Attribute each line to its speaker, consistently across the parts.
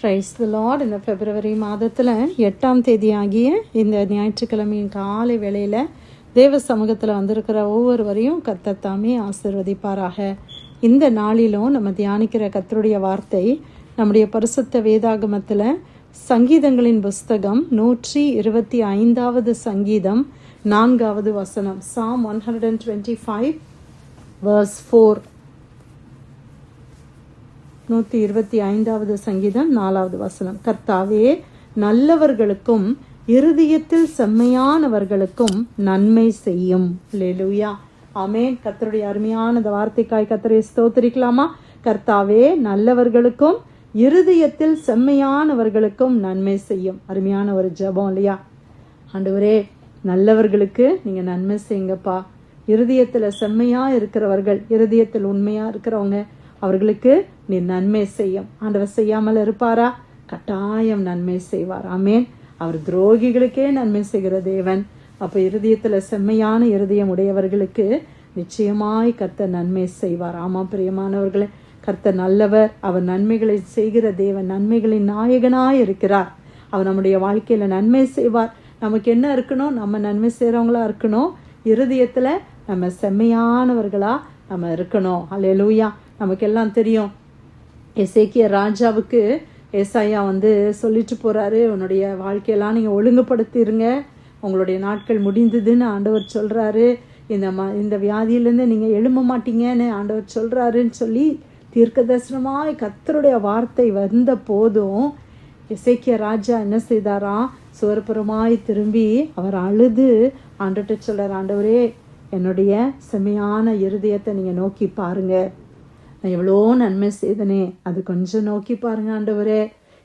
Speaker 1: Rice Lord இந்த பிப்ரவரி மாதத்தில் எட்டாம் தேதி ஆகிய இந்த ஞாயிற்றுக்கிழமையின் காலை வேளையில் தேவ சமூகத்தில் வந்திருக்கிற ஒவ்வொருவரையும் கத்தத்தாமே ஆசிர்வதிப்பாராக. இந்த நாளிலும் நம்ம தியானிக்கிற கத்தருடைய வார்த்தை நம்முடைய பரிசுத்த வேதாகமத்தில் சங்கீதங்களின் புஸ்தகம் நூற்றி இருபத்தி ஐந்தாவது சங்கீதம் நான்காவது வசனம் psalm one hundred and twenty five verse four நூற்றி இருபத்தி ஐந்தாவது சங்கீதம் நாலாவது வசனம். கர்த்தாவே நல்லவர்களுக்கும் இருதயத்தில் செம்மையானவர்களுக்கும் நன்மை செய்யும். லேலுயா ஆமேன். கர்த்தருடைய அருமையான வார்த்தைக்காய் கத்தரை ஸ்தோத்தரிக்கலாமா? கர்த்தாவே நல்லவர்களுக்கும் இருதயத்தில் செம்மையானவர்களுக்கும் நன்மை செய்யும். அருமையான ஒரு ஜெபம் இல்லையா? ஆண்டவரே நல்லவர்களுக்கு நீங்க நன்மை செய்யுங்கப்பா. இருதயத்துல செம்மையா இருக்கிறவர்கள் இருதயத்தில் உண்மையா இருக்கிறவங்க அவர்களுக்கு நீ நன்மை செய்யும். ஆண்டவர் செய்யாமல் இருப்பாரா? கட்டாயம் நன்மை செய்வார். ஆமேன். அவர் துரோகிகளுக்கே நன்மை செய்கிற தேவன். அப்போ இருதயத்தில் செம்மையான இருதயம் உடையவர்களுக்கு நிச்சயமாய் கர்த்த நன்மை செய்வார். ஆமா பிரியமானவர்களே கர்த்த நல்லவர். அவர் நன்மைகளை செய்கிற தேவன் நன்மைகளின் நாயகனாய் இருக்கிறார். அவர் நம்முடைய வாழ்க்கையில் நன்மை செய்வார். நமக்கு என்ன இருக்கணும்? நம்ம நன்மை செய்கிறவங்களா இருக்கணும். இருதயத்தில் நம்ம செம்மையானவர்களாக நம்ம இருக்கணும். அல்லேலூயா நமக்கு எல்லாம் தெரியும். எசேக்கிய ராஜாவுக்கு ஏசாயா வந்து சொல்லிட்டு போகிறாரு உன்னுடைய வாழ்க்கையெல்லாம் நீங்கள் ஒழுங்குபடுத்திடுங்க உங்களுடைய நாட்கள் முடிந்ததுன்னு ஆண்டவர் சொல்கிறாரு இந்த ம இந்த வியாதியிலேருந்து நீங்கள் எழும்ப மாட்டீங்கன்னு ஆண்டவர் சொல்கிறாருன்னு சொல்லி தீர்க்க தரிசனமாய் கத்தருடைய வார்த்தை வந்த போதும் இசைக்கிய ராஜா என்ன செய்தாராம் சுவர்புறமாய் திரும்பி அவர் அழுது ஆண்டுகிட்ட சொல்கிறார் ஆண்டவரே என்னுடைய செம்மையான இருதயத்தை நீங்கள் நோக்கி பாருங்கள் நான் எவ்வளோ நன்மை செய்தனே. அது கொஞ்சம் நோக்கி பாருங்க ஆண்டவரே.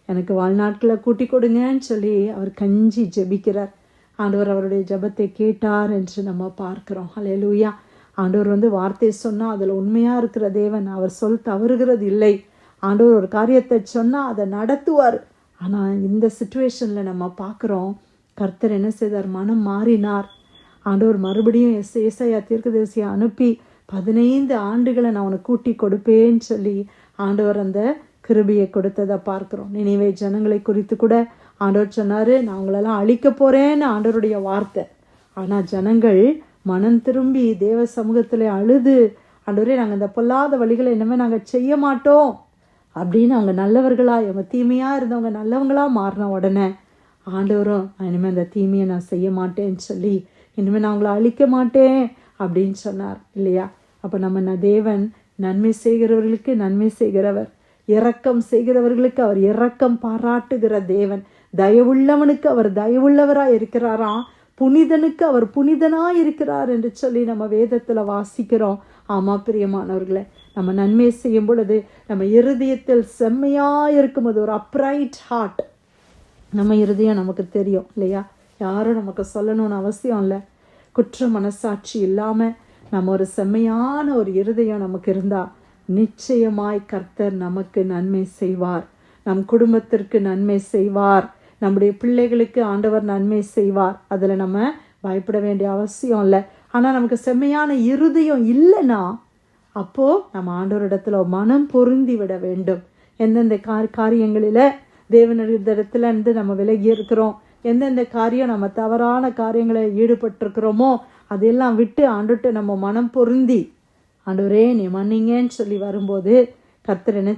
Speaker 1: எனக்கு வாழ்நாட்களை கூட்டி கொடுங்கன்னு சொல்லி அவர் கஞ்சி ஜெபிக்கிறார். ஆண்டவர் அவருடைய ஜெபத்தை கேட்டார் என்று நம்ம பார்க்கிறோம். லூயா ஆண்டவர் வந்து வார்த்தை சொன்னால் அதில் உண்மையாக இருக்கிற தேவன். அவர் சொல் தவறுகிறது இல்லை. ஆண்டவர் ஒரு காரியத்தை சொன்னால் அதை நடத்துவார். ஆனால் இந்த சுச்சுவேஷனில் நம்ம பார்க்குறோம் கர்த்தர் என்ன செய்தார்? மனம் மாறினார். ஆண்டவர் மறுபடியும் எஸ் ஏசையா தீர்க்கதரிசியை அனுப்பி பதினைந்து ஆண்டுகளை நான் உனக்கு கூட்டி கொடுப்பேன்னு சொல்லி ஆண்டவர் அந்த கிருபியை கொடுத்ததை பார்க்குறோம். நினைவே ஜனங்களை குறித்து கூட ஆண்டவர் சொன்னார் நான் உங்களெல்லாம் அழிக்க போகிறேன்னு ஆண்டவருடைய வார்த்தை. ஆனால் ஜனங்கள் மனம் திரும்பி தேவ சமூகத்தில் அழுது ஆண்டவரே நாங்கள் இந்த பொல்லாத வழிகளை இனிமேல் நாங்கள் செய்ய மாட்டோம். அப்படின்னு அவங்க நல்லவர்களாக இவங்க தீமையாக இருந்தவங்க நல்லவங்களாக மாறின உடனே ஆண்டவரும் "நான் அந்த தீமையை நான் செய்ய மாட்டேன்னு சொல்லி இனிமேல் நான் உங்களை அழிக்க மாட்டேன். அப்படின்னு சொன்னார் இல்லையா? அப்போ நம்ம ந- தேவன் நன்மை செய்கிறவர்களுக்கு நன்மை செய்கிறவர். இரக்கம் செய்கிறவர்களுக்கு அவர் இரக்கம் பாராட்டுகிற தேவன். தயவுள்ளவனுக்கு அவர் தயவுள்ளவராக இருக்கிறாராம் புனிதனுக்கு அவர் புனிதனாக இருக்கிறார் என்று சொல்லி நம்ம வேதத்தில் வாசிக்கிறோம். ஆமா பிரியமானவர்களை நம்ம நன்மை செய்யும் பொழுது நம்ம இருதயத்தில் செம்மையா இருக்கும்போது ஒரு அப்ரைட் ஹார்ட் நம்ம இருதயம் நமக்கு தெரியும் இல்லையா? யாரும் நமக்கு சொல்லணும்னு அவசியம் இல்லை. குற்ற மனசாட்சி இல்லாமல் நம்ம ஒரு செம்மையான ஒரு இருதயம் நமக்கு இருந்தால் நிச்சயமாய் கர்த்தர் நமக்கு நன்மை செய்வார். நம் குடும்பத்திற்கு நன்மை செய்வார். நம்முடைய பிள்ளைகளுக்கு ஆண்டவர் நன்மை செய்வார். அதில் நம்ம பயப்பட வேண்டிய அவசியம் இல்லை. ஆனால் நமக்கு செம்மையான இருதயம் இல்லைன்னா அப்போது நம்ம ஆண்டவரிடத்துல மனம் பொருந்தி விட வேண்டும். எந்தெந்த கார் காரியங்களில் தேவனிடத்துல இருந்து நம்ம விலகி இருக்கிறோம். எந்தெந்த காரியம் நம்ம தவறான காரியங்களை ஈடுபட்டிருக்கிறோமோ அதெல்லாம் விட்டு ஆண்டுட்டு நம்ம மனம் பொருந்தி ஆண்டவரே நீ மன்னிங்கன்னு சொல்லி வரும்போது கர்த்தர் என்ன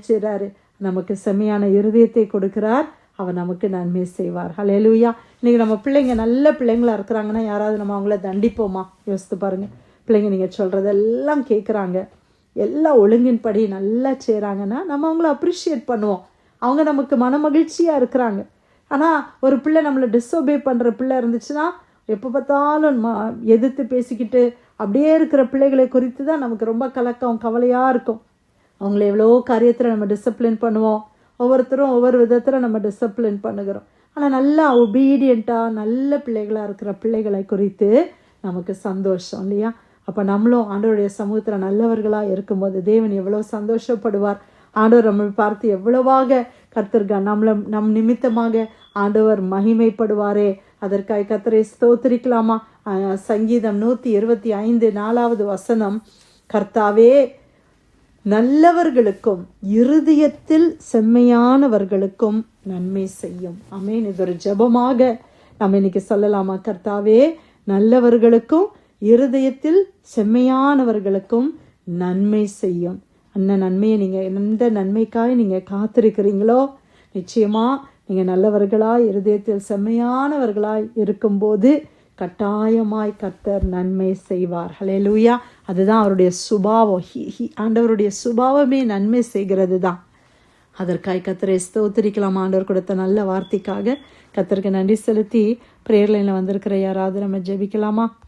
Speaker 1: நமக்கு செம்மையான இருதயத்தை கொடுக்கிறார். அவர் நமக்கு நன்மை செய்வார். ஹalleluya இன்னைக்கு நம்ம பிள்ளைங்க நல்ல பிள்ளைங்களா இருக்கிறாங்கன்னா யாராவது நம்ம அவங்கள தண்டிப்போமா? யோசித்து பாருங்க. பிள்ளைங்க நீங்கள் சொல்கிறதெல்லாம் கேட்குறாங்க எல்லாம் ஒழுங்கின்படி நல்லா செய்கிறாங்கன்னா நம்ம அவங்கள அப்ரிஷியேட் பண்ணுவோம். அவங்க நமக்கு மன மகிழ்ச்சியாக இருக்கிறாங்க. ஆனால் ஒரு பிள்ளை நம்மளை டிஸ்ஒபே பண்ணுற பிள்ளை இருந்துச்சுன்னா எப்போ பார்த்தாலும் மா எதிர்த்து பேசிக்கிட்டு அப்படியே இருக்கிற பிள்ளைகளை குறித்து தான் நமக்கு ரொம்ப கலக்கம் கவலையாக இருக்கும். அவங்கள எவ்வளோ காரியத்தில் நம்ம டிசிப்ளின் பண்ணுவோம். ஒவ்வொருத்தரும் ஒவ்வொரு விதத்தில் நம்ம டிசிப்ளின் பண்ணுகிறோம். ஆனால் நல்லா ஒபீடியண்ட்டாக நல்ல பிள்ளைகளாக இருக்கிற பிள்ளைகளை குறித்து நமக்கு சந்தோஷம் இல்லையா? அப்போ நம்மளும் ஆண்டோருடைய சமூகத்தில் நல்லவர்களாக இருக்கும்போது தேவன் எவ்வளோ சந்தோஷப்படுவார். ஆண்டவர் நம்மளை பார்த்து எவ்வளவாக கர்த்தர்க நம்மள நம் நிமித்தமாக ஆண்டவர் மகிமைப்படுவாரே. அதற்காக கத்தரை ஸ்தோத்திரிக்கலாமா? சங்கீதம் நூற்றி இருபத்தி ஐந்து நாலாவது வசனம். கர்த்தாவே நல்லவர்களுக்கும் இருதயத்தில் செம்மையானவர்களுக்கும் நன்மை செய்யும். அமேன். இது ஒரு ஜெபமாக நம்ம இன்னைக்கு சொல்லலாமா? கர்த்தாவே நல்லவர்களுக்கும் இருதயத்தில் செம்மையானவர்களுக்கும் நன்மை செய்யும். அந்த நன்மையை நீங்கள் எந்த நன்மைக்காக நீங்கள் காத்திருக்கிறீங்களோ நிச்சயமா நீங்கள் நல்லவர்களாய் இருதயத்தில் செம்மையானவர்களாய் இருக்கும்போது கட்டாயமாய் கர்த்தர் நன்மை செய்வார். லூயா அதுதான் அவருடைய சுபாவம். ஹி- ஹி- ஆண்டவருடைய சுபாவமே நன்மை செய்கிறது தான் அதற்காய் கத்தரை ஸ்தோத்திரிக்கலாம். ஆண்டவர் கொடுத்த நல்ல வார்த்தைக்காக கத்தருக்கு நன்றி செலுத்தி பிரேயர் லைனில் வந்திருக்கிற யாராவது நம்ம ஜெபிக்கலாமா?